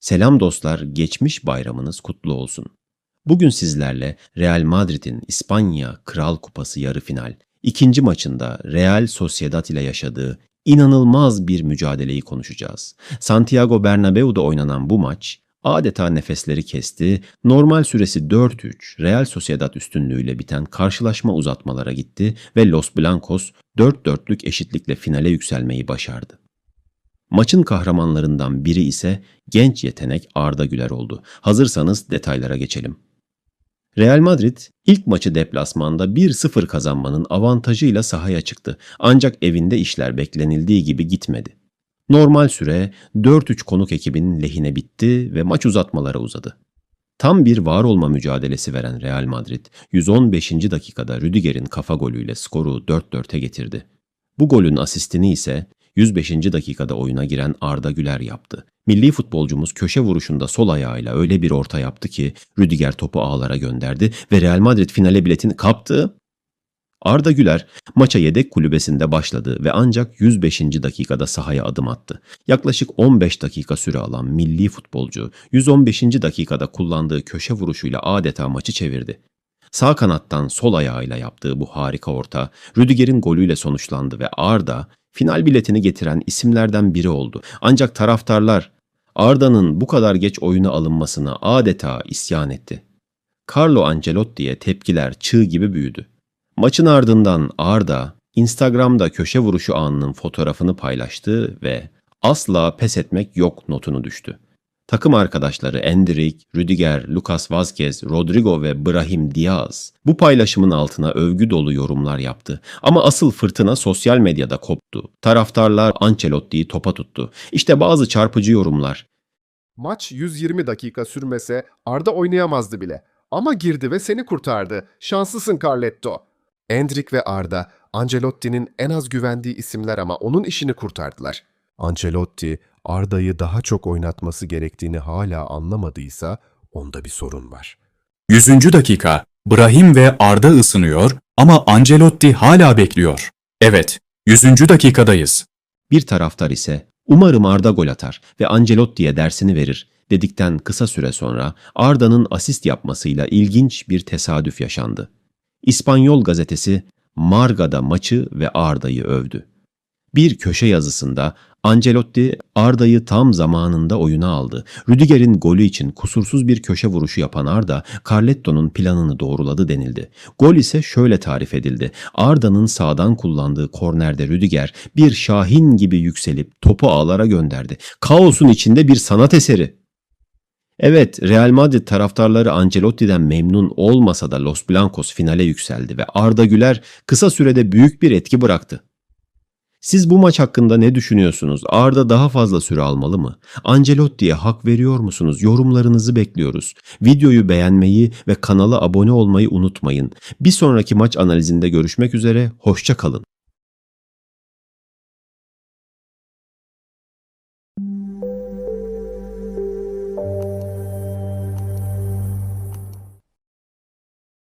Selam dostlar, geçmiş bayramınız kutlu olsun. Bugün sizlerle Real Madrid'in İspanya Kral Kupası yarı final ikinci maçında Real Sociedad ile yaşadığı inanılmaz bir mücadeleyi konuşacağız. Santiago Bernabeu'da oynanan bu maç adeta nefesleri kesti, normal süresi 4-3 Real Sociedad üstünlüğüyle biten karşılaşma uzatmalara gitti ve Los Blancos 4-4'lük eşitlikle finale yükselmeyi başardı. Maçın kahramanlarından biri ise genç yetenek Arda Güler oldu. Hazırsanız detaylara geçelim. Real Madrid ilk maçı deplasmanda 1-0 kazanmanın avantajıyla sahaya çıktı. Ancak evinde işler beklenildiği gibi gitmedi. Normal süre 4-3 konuk ekibinin lehine bitti ve maç uzatmalara uzadı. Tam bir var olma mücadelesi veren Real Madrid 115. dakikada Rüdiger'in kafa golüyle skoru 4-4'e getirdi. Bu golün asistini ise 105. dakikada oyuna giren Arda Güler yaptı. Milli futbolcumuz köşe vuruşunda sol ayağıyla öyle bir orta yaptı ki Rüdiger topu ağlara gönderdi ve Real Madrid finale biletini kaptı. Arda Güler maça yedek kulübesinde başladı ve ancak 105. dakikada sahaya adım attı. Yaklaşık 15 dakika süre alan milli futbolcu 115. dakikada kullandığı köşe vuruşuyla adeta maçı çevirdi. Sağ kanattan sol ayağıyla yaptığı bu harika orta Rüdiger'in golüyle sonuçlandı ve Arda final biletini getiren isimlerden biri oldu. Ancak taraftarlar Arda'nın bu kadar geç oyuna alınmasına adeta isyan etti. Carlo Ancelotti'ye tepkiler çığ gibi büyüdü. Maçın ardından Arda Instagram'da köşe vuruşu anının fotoğrafını paylaştı ve asla pes etmek yok notunu düştü. Takım arkadaşları Endrick, Rüdiger, Lucas Vazquez, Rodrigo ve Brahim Diaz bu paylaşımın altına övgü dolu yorumlar yaptı. Ama asıl fırtına sosyal medyada koptu. Taraftarlar Ancelotti'yi topa tuttu. İşte bazı çarpıcı yorumlar. Maç 120 dakika sürmese Arda oynayamazdı bile. Ama girdi ve seni kurtardı. Şanslısın Carletto. Endrick ve Arda, Ancelotti'nin en az güvendiği isimler ama onun işini kurtardılar. Ancelotti, Arda'yı daha çok oynatması gerektiğini hala anlamadıysa onda bir sorun var. 100. dakika. Brahim ve Arda ısınıyor ama Ancelotti hala bekliyor. Evet, 100. dakikadayız. Bir taraftar ise umarım Arda gol atar ve Ancelotti'ye dersini verir dedikten kısa süre sonra Arda'nın asist yapmasıyla ilginç bir tesadüf yaşandı. İspanyol gazetesi Marga'da maçı ve Arda'yı övdü. Bir köşe yazısında Ancelotti Arda'yı tam zamanında oyuna aldı. Rüdiger'in golü için kusursuz bir köşe vuruşu yapan Arda, Carletto'nun planını doğruladı denildi. Gol ise şöyle tarif edildi. Arda'nın sağdan kullandığı kornerde Rüdiger bir şahin gibi yükselip topu ağlara gönderdi. Kaosun içinde bir sanat eseri. Evet, Real Madrid taraftarları Ancelotti'den memnun olmasa da Los Blancos finale yükseldi ve Arda Güler kısa sürede büyük bir etki bıraktı. Siz bu maç hakkında ne düşünüyorsunuz? Arda daha fazla süre almalı mı? Ancelotti'ye hak veriyor musunuz? Yorumlarınızı bekliyoruz. Videoyu beğenmeyi ve kanala abone olmayı unutmayın. Bir sonraki maç analizinde görüşmek üzere, hoşça kalın.